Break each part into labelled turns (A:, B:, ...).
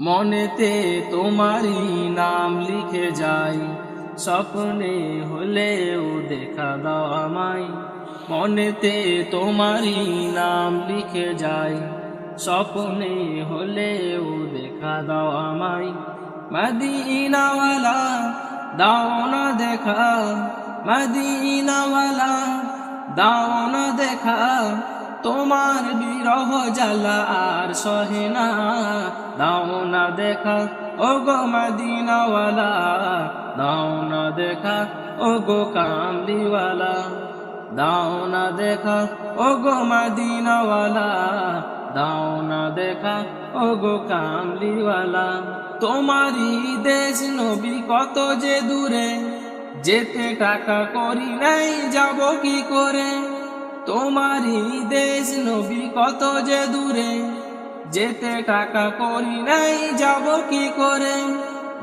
A: মনেতে তোমারই নাম লিখে যাই। স্বপ্নে হলেও দেখা দাও আমায়। মনেতে তোমারই নাম লিখে যাই। স্বপ্নে হলেও দেখা দাও আমায়। মদিনাওয়ালা, দাও না দেখা। মদিনাওয়ালা, দাও না দেখা। তোমার বিরহ জ্বালা আর সহে না। দাও না দেখা ও গো মদিনাওয়ালা, দাও না দেখা ও গো কামলিওয়ালা দাও না দেখা ও গো মদিনাওয়ালা, দাও না দেখা ও গো কামলিওয়ালা তোমারই দেশ নবী কত যে দূরে, যেতে টাকা করি নাই, যাব কি করে? তোমারই দেশ নবী কত যে দূরে যেতে টাকা করি নাই, যাব কি করে?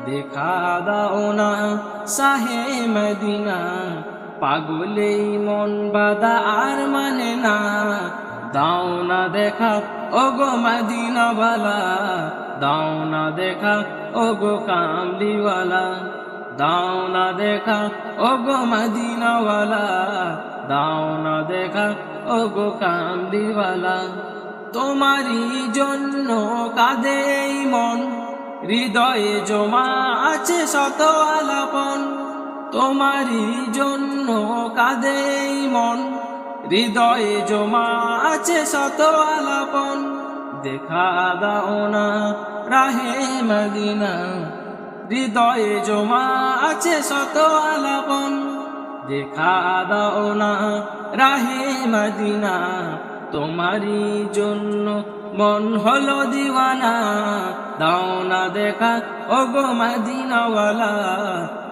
A: দেখা দাও না সাহে মদিনা, পাগলেই মন বাদা আর মানে না। দাও না দেখা ও গো মদিনাওয়ালা, দাও না দেখা ও গো কামলিওয়ালা। দাও না দেখা ও গো মদিনাওয়ালা, দাও না দেখা ও গো কামলিওয়ালা। তোমারই জন্য কাঁদে মন। হৃদয়ে জমা আছে শত আলাপন। তোমারই জন্য কাঁদে মন। হৃদয়ে জমা আছে শত আলাপন। দেখা দাও না রাহে মদিনা। হৃদয়ে জমা আছে শত আলাপন। দেখা দাও না রাহে মদিনা। তোমারই জন্য মন হলো দিওয়ানা। দাও না দেখা ও গো মদিনাওয়ালা।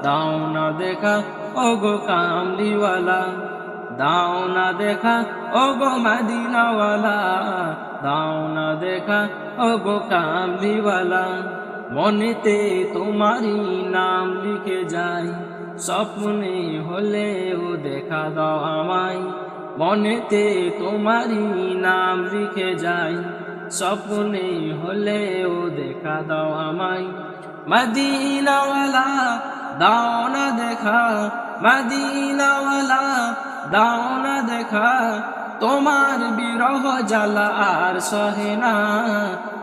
A: দাও না দেখা ও গো কামলিওয়ালা। দাও না দেখা ও গো মদিনাওয়ালা। দাও না দেখা ও গো কামলিওয়ালা। মনেতে তোমারই নাম লিখে যাই। স্বপ্নে হলেও দেখা দাও আমায়। মনেতে তোমারই নাম লিখে যাই। স্বপ্নে হলেও দেখা দাও আমায়। মদিনাওয়ালা, দাও না দেখা। মদিনাওয়ালা, দাও না দেখা। তোমার বিরহ জ্বালা আর সহে না।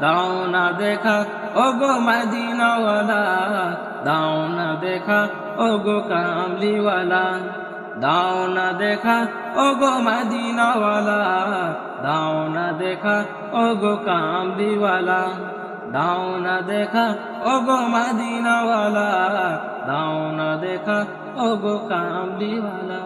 A: দাও না দেখা ও গো মদিনাওয়ালা। দাও না দেখা ও গো কামলিওয়ালা। দাও না দেখা ও গো মাদিনাওয়ালা। দাও না দেখা ও গো কামদিওয়ালা দাও না দেখা ও গো মাদিনাওয়ালা। দাও না দেখা ও গো কামলিওয়ালা।